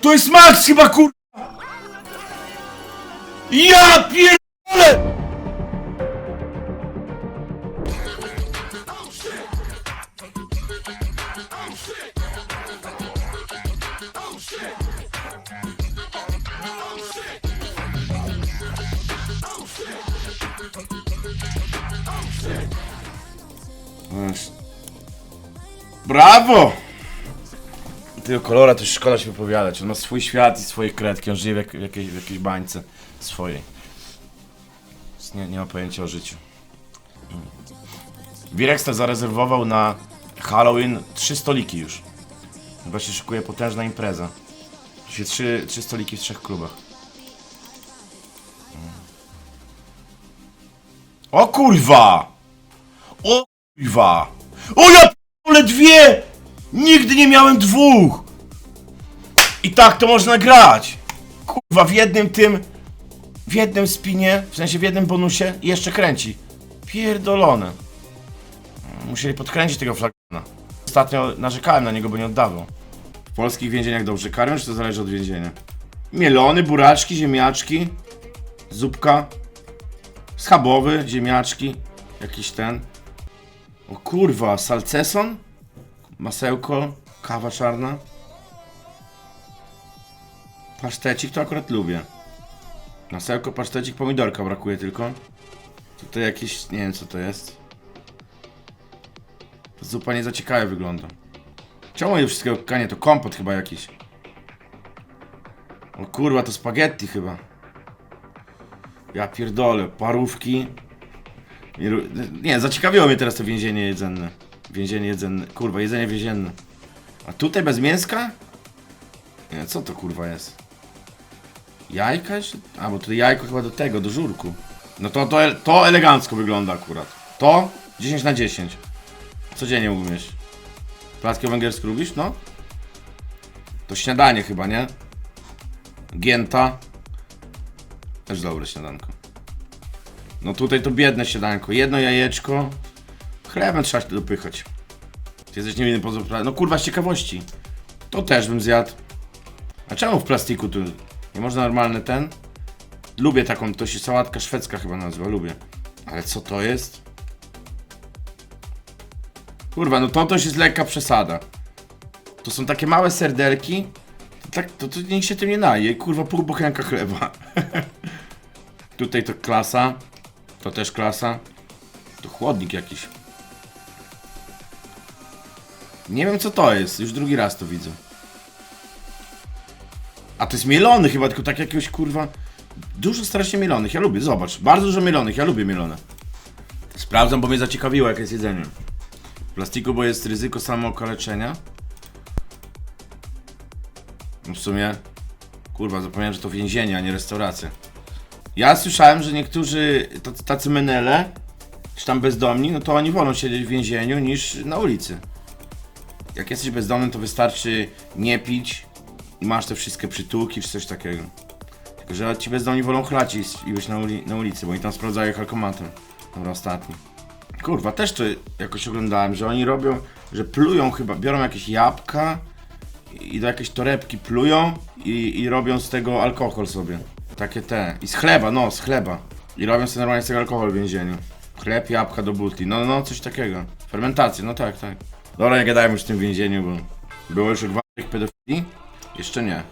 To jest Max chyba kur... Ja pierdolę! Brawo! Tego kolora to szkoda się wypowiadać. On ma swój świat i swoje kredki. On żyje w, jak, w, jakiejś, w jakiejś bańce swojej. Więc Nie, nie ma pojęcia o życiu. Wirex zarezerwował na Halloween trzy stoliki już. Chyba się szykuje potężna impreza. Trzy, trzy stoliki w trzech klubach. O kurwa! O kurwa! O ja p***le dwie! Nigdy nie miałem dwóch! I tak to można grać! Kurwa, w jednym tym... W jednym spinie, w sensie w jednym bonusie i jeszcze kręci. Pierdolone. Musieli podkręcić tego flagana. Ostatnio narzekałem na niego, bo nie oddawał. W polskich więzieniach dobrze karmią, czy to zależy od więzienia? Mielony, buraczki, ziemniaczki, zupka, schabowy, ziemniaczki, jakiś ten. O kurwa, salceson? Masełko, kawa czarna. Pasztecik to akurat lubię. Masełko, pasztecik, pomidorka brakuje tylko. Tutaj jakieś, nie wiem co to jest. Zupa nie za wygląda. Czemu je wszystkiego kanie? To kompot chyba jakiś. O kurwa, to spaghetti chyba. Ja pierdolę, parówki. Nie, zaciekawiło mnie teraz to więzienie jedzenne. Więzienie jedzenne, kurwa, jedzenie więzienne. A tutaj bez mięska? Nie, co to kurwa jest? Jajka jeszcze? A, bo to jajko chyba do tego, do żurku. No to, to, to elegancko wygląda akurat. To 10 na 10. Codziennie mógłbym jeść. Placki węgierskie lubisz? No. To śniadanie chyba, nie? Gięta. Też dobre śniadanko. No tutaj to biedne śniadanko. Jedno jajeczko. Chlebem trzeba się dopychać. Ty jesteś niewinny poza No kurwa z ciekawości. To też bym zjadł. A czemu w plastiku tu nie można normalny ten? Lubię taką, to się sałatka szwedzka chyba nazywa, lubię. Ale co to jest? Kurwa, no to też jest lekka przesada. To są takie małe serdelki. To, tak, to, to nikt się tym nie naje. Kurwa, pół bochenka chleba. Tutaj to klasa. To też klasa. To chłodnik jakiś. Nie wiem co to jest. Już drugi raz to widzę. A to jest mielony chyba, tylko tak jakiegoś kurwa. Dużo strasznie mielonych. Ja lubię, zobacz. Bardzo dużo mielonych. Ja lubię mielone. Sprawdzam, bo mnie zaciekawiło, jakie jest jedzenie. W plastiku, bo jest ryzyko samookaleczenia. No w sumie. Kurwa, zapomniałem, że to więzienie, a nie restauracja. Ja słyszałem, że niektórzy tacy menele, czy tam bezdomni, no to oni wolą siedzieć w więzieniu niż na ulicy. Jak jesteś bezdomny, to wystarczy nie pić i masz te wszystkie przytułki czy coś takiego. Tylko, że ci bezdomni wolą chlać i, i być na, uli na ulicy, bo oni tam sprawdzają alkomatem. Dobra, ostatni. Kurwa, też to jakoś oglądałem, że oni robią, że plują chyba, biorą jakieś jabłka i do jakiejś torebki plują i, i robią z tego alkohol sobie. Takie te. I z chleba, no, z chleba. I robią sobie normalnie z tego alkohol w więzieniu. Chleb, jabłka do butli. No, no, coś takiego. Fermentację, no tak, tak. Dobra, nie gadajmy już w tym więzieniu, bo było już gwałtych pedofili? Jeszcze nie.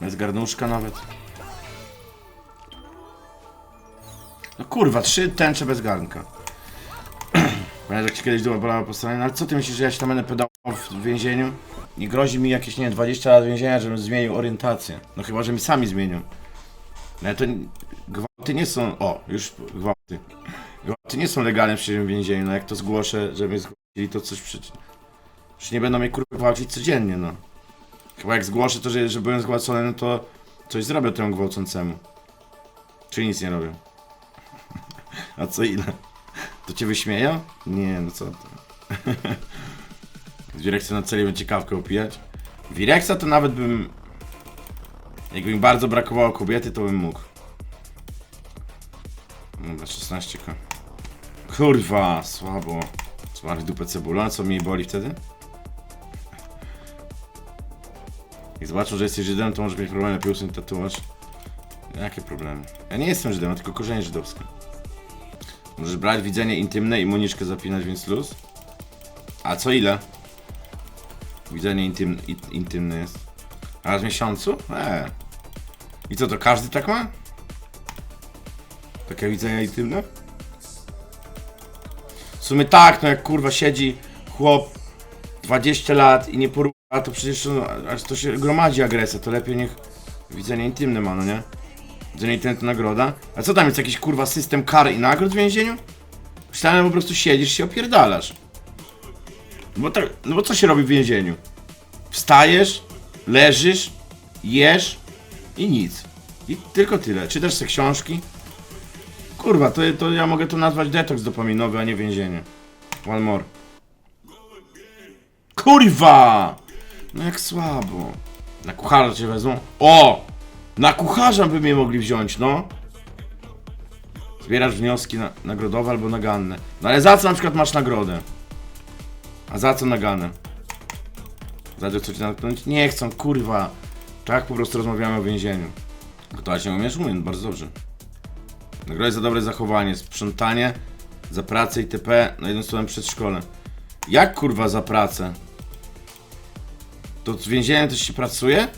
Bez garnuszka nawet. No kurwa, trzy tęcze bez garnka. Pamiętasz jak się kiedyś duma bolała po stronie? No ale co ty myślisz, że ja się tam będę pedał w więzieniu? Nie grozi mi jakieś, nie wiem, 20 lat więzienia, żebym zmienił orientację. No chyba, że mi sami zmienią. No ale to gwałty nie są... O, już gwałty. Gwałty nie są legalne w więzieniu, no jak to zgłoszę, że mnie zgłosili, to coś przecież... Przecież nie będą mnie kurwa gwałcić codziennie, no. Chyba jak zgłoszę to, że, że byłem zgwałcony, no to coś zrobię temu gwałcącemu. Czy nic nie robię. A co ile? To cię wyśmieją? Nie, no co to. Z Wireksa na celi będzie kawkę opijać. Wireksa to nawet bym... Jakby mi bardzo brakowało kobiety, to bym mógł. Dobra, 16k. Kurwa, słabo. Smarł dupę cebula, co mnie boli wtedy? Jak zobaczą, że jesteś Żydem, to może mieć problemy, lepiej usunąć tatuaż. Jakie problemy? Ja nie jestem Żydem, tylko korzenie żydowskie. Możesz brać widzenie intymne i moniczkę zapinać, więc luz. A co ile? Widzenie intym, intymne jest. Raz w miesiącu? Eee. I co, to każdy tak ma? Takie widzenia intymne? W sumie tak, no jak kurwa siedzi chłop 20 lat i nie porusza, to przecież no, to się gromadzi agresja, to lepiej niech widzenie intymne ma, no nie? Widzenie intymne to nagroda. A co tam jest, jakiś kurwa system kar i nagród w więzieniu? Myślałem, po prostu siedzisz się opierdalasz. No bo, tak, no bo co się robi w więzieniu? Wstajesz, leżysz, jesz i nic. I tylko tyle. Czytasz sobie książki. Kurwa, to, to ja mogę to nazwać detoks dopaminowy, a nie więzienie. One more. Kurwa! No jak słabo. Na kucharza cię wezmą? O! Na kucharza by mnie mogli wziąć, no. Zbierasz wnioski na, nagrodowe albo naganne. No ale za co na przykład masz nagrodę? A za co naganę? Za to, co cię natknąć? Nie chcą, kurwa. Tak po prostu rozmawiamy o więzieniu. Kto się umiesz? Umiem, bardzo dobrze. Nagroda za dobre zachowanie, sprzątanie, za pracę itp. No jednym słowem przedszkole. Jak kurwa za pracę? To w więzieniu też się pracuje?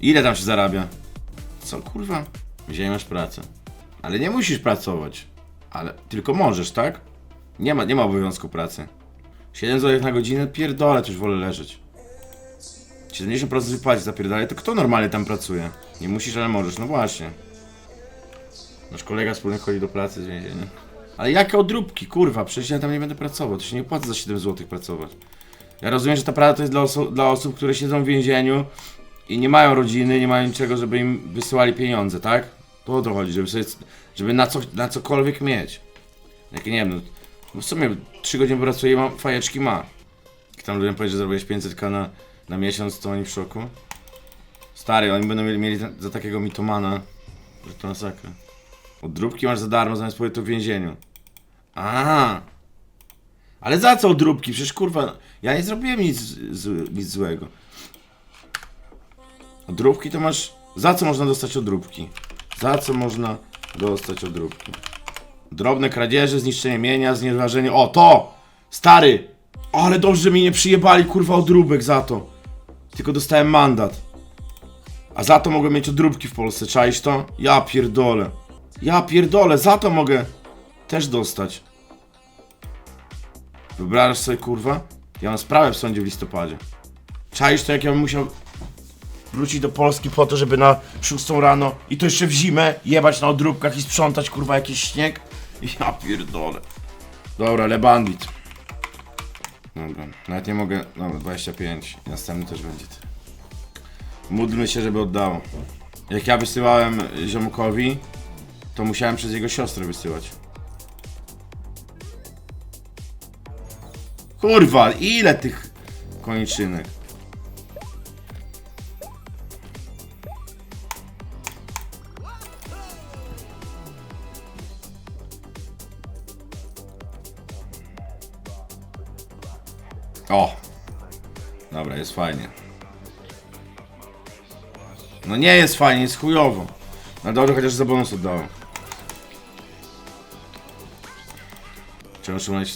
Ile tam się zarabia? Co kurwa? W więzieniu masz pracę. Ale nie musisz pracować. Ale tylko możesz, tak? Nie ma, nie ma obowiązku pracy. 7 zł na godzinę? Pierdolę, już wolę leżeć. 70% wypłaci za pierdolę, to kto normalnie tam pracuje? Nie musisz, ale możesz, no właśnie. Nasz kolega wspólnie chodzi do pracy z więzienia. Ale jakie odróbki, kurwa, przecież ja tam nie będę pracował, to się nie opłaca za 7 zł pracować. Ja rozumiem, że ta praca to jest dla, oso- dla osób, które siedzą w więzieniu i nie mają rodziny, nie mają niczego, żeby im wysyłali pieniądze, tak? To o to chodzi, żeby sobie, żeby na, co, na cokolwiek mieć. Jak nie wiem, no, no w sumie 3 godziny pracuję, mam, fajeczki ma. Jak tam ludziom powiedzieć, że zrobiłeś 500k na, na miesiąc, to oni w szoku. Stary, oni będą mieli, mieli za, takiego mitomana, że to masakra. Odróbki masz za darmo zamiast pobytu w więzieniu. A, Ale za co odróbki? Przecież kurwa, ja nie zrobiłem nic, nic złego. Odróbki to masz... Za co można dostać odróbki? Za co można dostać odróbki? Drobne kradzieże, zniszczenie mienia, znieważenie... O, to! Stary! Ale dobrze, że mi nie przyjebali kurwa odróbek za to. Tylko dostałem mandat. A za to mogę mieć odróbki w Polsce, czaisz to? Ja pierdolę. Ja pierdolę, za to mogę też dostać. Wyobrażasz sobie, kurwa? Ja mam sprawę w sądzie w listopadzie. Czaisz to, jak ja bym musiał wrócić do Polski po to, żeby na 6 rano i to jeszcze w zimę jebać na odróbkach i sprzątać, kurwa, jakiś śnieg? Ja pierdolę. Dobra, ale bandit. Dobra, nawet nie mogę... Dobra, 25. Następny też będzie. ty. Módlmy się, żeby oddało. Jak ja wysyłałem ziomukowi, to musiałem przez jego siostrę wysyłać. Kurwa, ile tych kończynek? O! Dobra, jest fajnie. No nie jest fajnie, jest chujowo. No dobrze, chociaż za bonus oddało.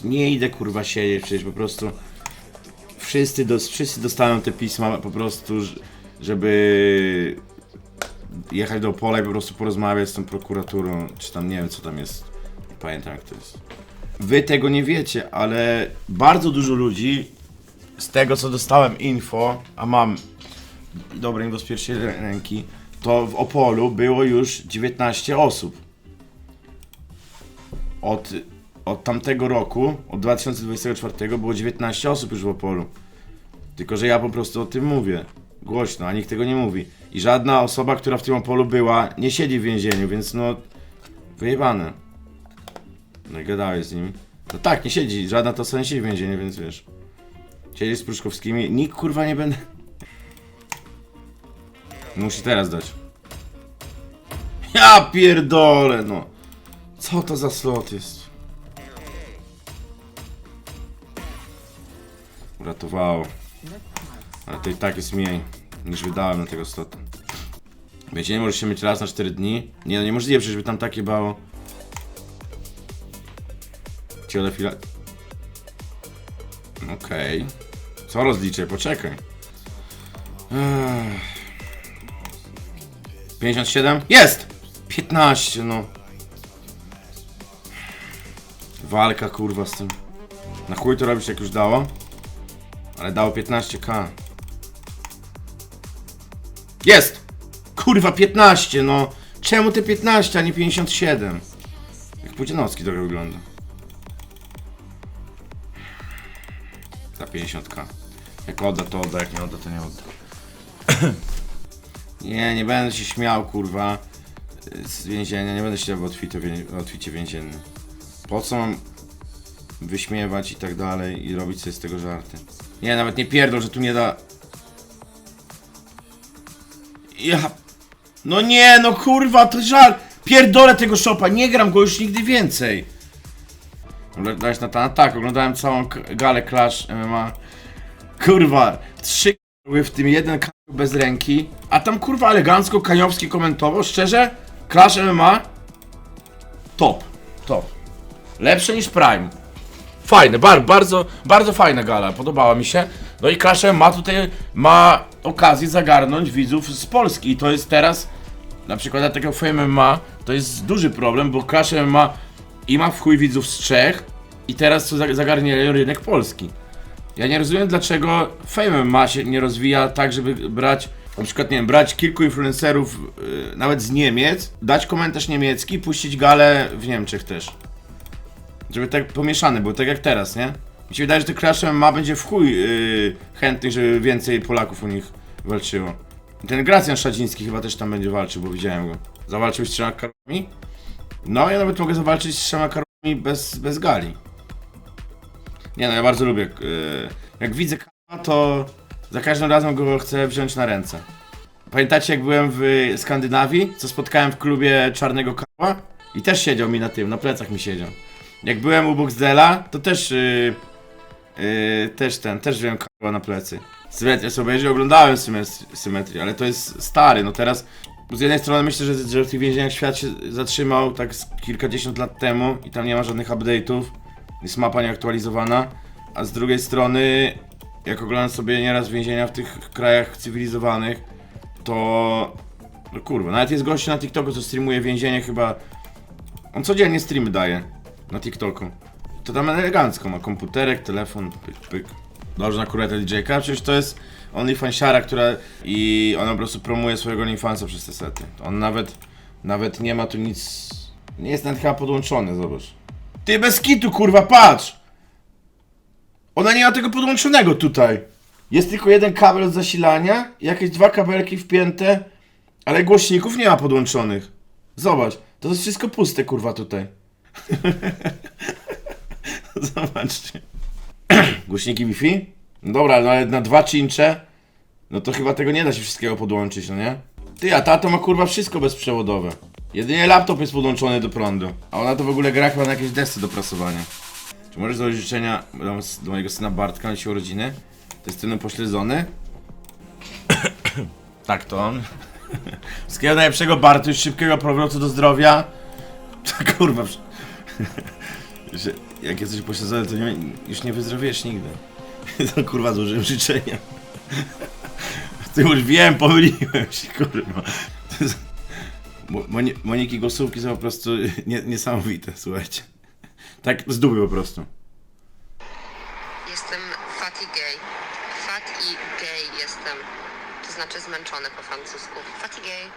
Nie idę kurwa siedzieć, przecież po prostu wszyscy, dos, wszyscy dostają te pisma po prostu, żeby jechać do pola i po prostu porozmawiać z tą prokuraturą, czy tam nie wiem co tam jest. Nie pamiętam jak to jest. Wy tego nie wiecie, ale bardzo dużo ludzi z tego co dostałem info, a mam dobre info z pierwszej rę- ręki, to w Opolu było już 19 osób. Od, od tamtego roku, od 2024 było 19 osób już w Opolu. Tylko, że ja po prostu o tym mówię. Głośno, a nikt tego nie mówi. I żadna osoba, która w tym Opolu była, nie siedzi w więzieniu, więc no... Wyjebane. No i gadałeś z nim. No tak, nie siedzi. Żadna to osoba nie siedzi w więzieniu, więc wiesz. Siedzi z Pruszkowskimi. Nikt kurwa nie będę... Musi teraz dać. Ja pierdolę, no. Co to za slot jest? Uratowało. Ale to i tak jest mniej niż wydałem na tego slota. Wiecie, nie możesz się mieć raz na 4 dni. Nie no, niemożliwe, przecież by tam takie bało. Ciele fila... Okej. Co rozliczę? Poczekaj. Ech. 57? Jest! 15, no. Walka kurwa z tym. Na chuj to robisz jak już dało? Ale dało 15k. Jest! Kurwa 15, no. Czemu te 15, a nie 57? Jak Pudzianowski trochę wygląda. Za 50k. Jak odda to odda, jak nie odda to nie odda. nie, nie będę się śmiał kurwa z więzienia, nie będę się w outficie, w outficie więziennym. Po co mam wyśmiewać i tak dalej i robić sobie z tego żarty? Nie, nawet nie pierdol, że tu nie da... Ja... No nie, no kurwa, to żal! Pierdolę tego szopa, nie gram go już nigdy więcej! Oglądałeś na ta, tak, oglądałem całą galę Clash MMA. Kurwa, trzy w tym jeden bez ręki, a tam kurwa elegancko Kaniowski komentował, szczerze, Clash MMA top, top. Lepsze niż Prime. Fajne, bar, bardzo, bardzo fajna gala, podobała mi się. No i Clash ma tutaj, ma okazję zagarnąć widzów z Polski i to jest teraz, na przykład dla tego Fame ma, to jest duży problem, bo Clash ma i ma w chuj widzów z Czech i teraz za- zagarnie rynek polski. Ja nie rozumiem dlaczego Fame ma się nie rozwija tak, żeby brać, na przykład nie wiem, brać kilku influencerów yy, nawet z Niemiec, dać komentarz niemiecki, puścić galę w Niemczech też. Żeby tak pomieszane było, tak jak teraz, nie? Mi się wydaje, że to Clash ma będzie w chuj yy, chętnych, żeby więcej Polaków u nich walczyło. Ten Gracjan Szadziński chyba też tam będzie walczył, bo widziałem go. Zawalczył z trzema karłami? No, ja nawet mogę zawalczyć z trzema karłami bez, bez gali. Nie no, ja bardzo lubię. Yy, jak widzę karła, to za każdym razem go chcę wziąć na ręce. Pamiętacie jak byłem w Skandynawii, co spotkałem w klubie Czarnego Karła? I też siedział mi na tym, na plecach mi siedział. Jak byłem u Boxdela, to też yy, yy, też ten, też wziąłem Karła na plecy. Symetrię sobie obejrzeć, oglądałem symetri- symetrię, ale to jest stary, no teraz z jednej strony myślę, że, że w tych więzieniach świat się zatrzymał tak z kilkadziesiąt lat temu i tam nie ma żadnych update'ów, jest mapa nieaktualizowana, a z drugiej strony jak oglądam sobie nieraz więzienia w tych krajach cywilizowanych, to no kurwa, nawet jest gość na TikToku, co streamuje więzienie chyba, on codziennie streamy daje na TikToku. To tam elegancko, ma komputerek, telefon, pyk, pyk. Dobrze na kuretę DJ-ka, przecież to jest OnlyFansiara, która i ona po prostu promuje swojego OnlyFansa przez te sety. On nawet, nawet nie ma tu nic, nie jest nawet chyba podłączony, zobacz. Ty bez kitu, kurwa, patrz! Ona nie ma tego podłączonego tutaj. Jest tylko jeden kabel od zasilania, jakieś dwa kabelki wpięte, ale głośników nie ma podłączonych. Zobacz, to jest wszystko puste, kurwa, tutaj. Zobaczcie. Głośniki Wi-Fi? No dobra, no ale na dwa cincze, no to chyba tego nie da się wszystkiego podłączyć, no nie? Ty, a tato ma kurwa wszystko bezprzewodowe. Jedynie laptop jest podłączony do prądu. A ona to w ogóle gra chyba na jakieś desce do prasowania. Czy możesz złożyć życzenia do, mojego syna Bartka na dzisiaj urodziny? To jest ten upośledzony? tak to on. Wszystkiego najlepszego Bartuś, szybkiego powrotu do zdrowia. Kurwa, że jak jesteś upośledzony, to nie, już nie wyzdrowiesz nigdy. To kurwa złożyłem życzenia. Ty już wiem, pomyliłem się, kurwa. Moni- Moniki głosówki są po prostu nie, niesamowite, słuchajcie. Tak z dupy po prostu. Jestem fat i gay. Fat i gay jestem. To znaczy zmęczony po francusku. Fat i gay.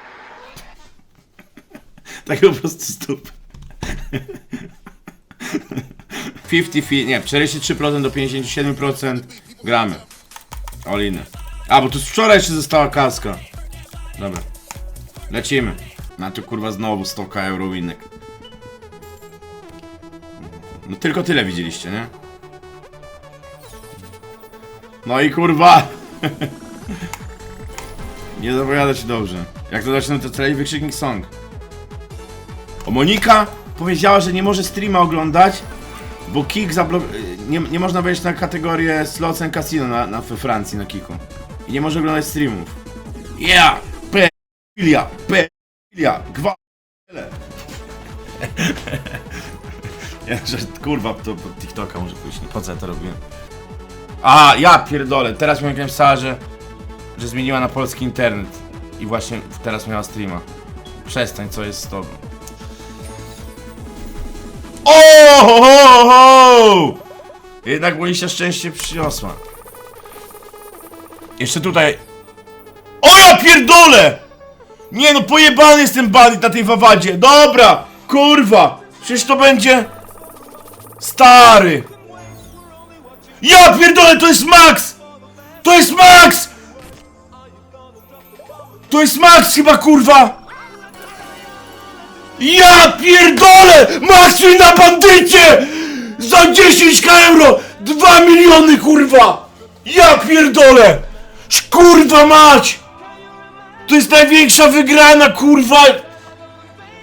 Tak po prostu z dupy. 50, fi- nie, 43% do 57% gramy. Oliny. A, bo tu z wczoraj jeszcze została kaska. Dobra. Lecimy. Na tu kurwa znowu 100k euro winek. No tylko tyle widzieliście, nie? No i kurwa! Nie zapowiada się dobrze. Jak to zacznie, to tyle wykrzyknik song. O, Monika powiedziała, że nie może streama oglądać, bo Kik zablok... Nie, nie można wejść na kategorię Slots and Casino na, na we Francji, na Kiku. i nie może oglądać streamów. Ja! P***lia! P***lia! Gwale! Ja, że kurwa, to po TikToka może pójść, nie po co ja to robiłem. A, ja pierdolę, teraz mi napisała, że, że zmieniła na polski internet. I właśnie teraz miała streama. Przestań, co jest z tobą. O! Ho, ho, ho! Jednak Monisia szczęście przyniosła. Jeszcze tutaj. O pierdolę! Nie no, pojebany jest ten bandit na tej wawadzie. Dobra, kurwa. Przecież to będzie... Stary. Ja pierdolę, to jest Max! To jest Max! To jest Max chyba, kurwa! Ja pierdolę! Maxuj na bandycie! Za 10k euro! 2 miliony, kurwa! Ja pierdolę! Kurwa mać! To jest największa wygrana, kurwa!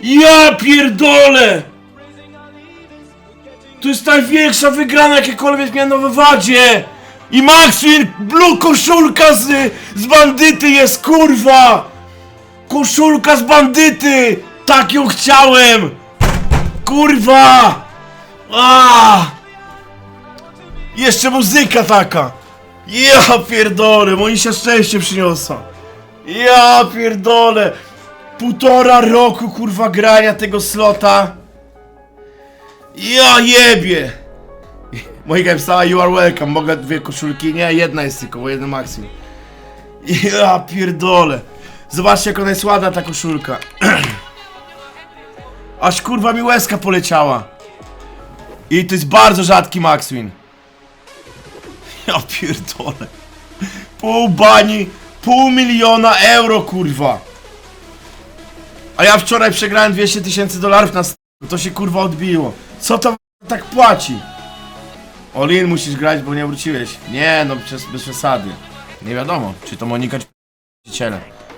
Ja pierdolę! To jest największa wygrana, jakiekolwiek miałem na wywadzie! I Maxwin, blue koszulka z, z bandyty jest, kurwa! Koszulka z bandyty! Tak ją chciałem! Kurwa! A! Jeszcze muzyka taka! Ja pierdolę, Monisia szczęście przyniosła! Ja pierdolę! Półtora roku kurwa grania tego slota! Ja jebie! Monika napisała you are welcome, mogę dwie koszulki? Nie, jedna jest tylko, bo jedna maksimum. Ja pierdolę! Zobaczcie jak ona jest ładna ta koszulka. Aż kurwa mi łezka poleciała. I to jest bardzo rzadki Maxwin. Ja pierdolę. Pół bani, pół miliona euro kurwa. A ja wczoraj przegrałem 200 tysięcy dolarów na st- To się kurwa odbiło. Co to tak płaci? Olin musisz grać, bo nie wróciłeś. Nie, no przez, bez przesady. Nie wiadomo, czy to Monika czy.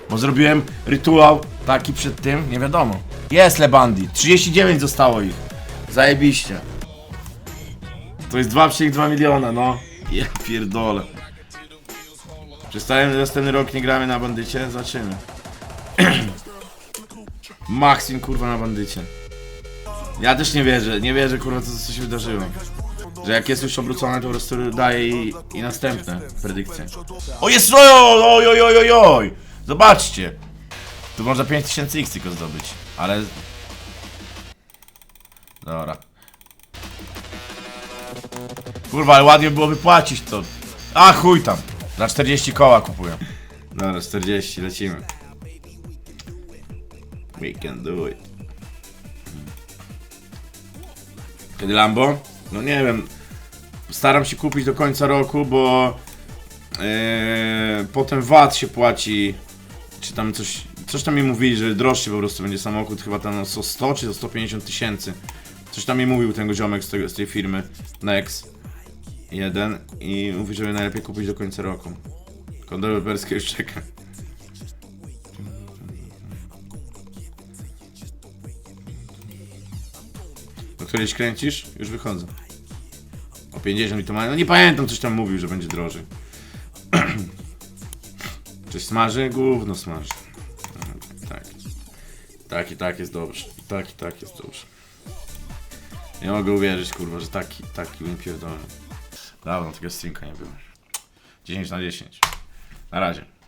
Bo zrobiłem rytuał taki przed tym, nie wiadomo. Jest Lebandi, 39 zostało ich. Zajebiście. To jest 2,2 miliona, no. Ja pierdolę. Przestałem następny rok, nie gramy na bandycie, zobaczymy. Maxim kurwa na bandycie. Ja też nie wierzę, nie wierzę kurwa co, co się wydarzyło. Że jak jest już obrócone to po prostu daje i, i następne predykcje. O jest oj oj oj oj oj oj Zobaczcie! Tu można 5000 x tylko zdobyć, ale... Dobra. Kurwa, ale ładnie byłoby płacić to. A chuj tam. Za 40 koła kupuję. Dobra, 40, lecimy. We can do it. Kiedy Lambo? No nie wiem. Staram się kupić do końca roku, bo e, potem VAT się płaci. Czy tam coś. Coś tam mi mówili, że droższy po prostu będzie samochód, chyba tam o 100 czy o 150 tysięcy. Coś tam mi mówił ten ziomek z, tego, z tej firmy, Nex. Jeden i mówi, że najlepiej kupić do końca roku. Konto deweloperskie już czeka. Do którejś kręcisz? Już wychodzę. O 50 i to ma. No nie pamiętam, coś tam mówił, że będzie drożej. Coś smaży? Gówno smaży. Tak. I tak jest dobrze. I tak i tak jest dobrze. Nie mogę uwierzyć, kurwa, że taki, taki bym pierdolę. Dawno takiego streamka nie było. 10 na 10. Na razie.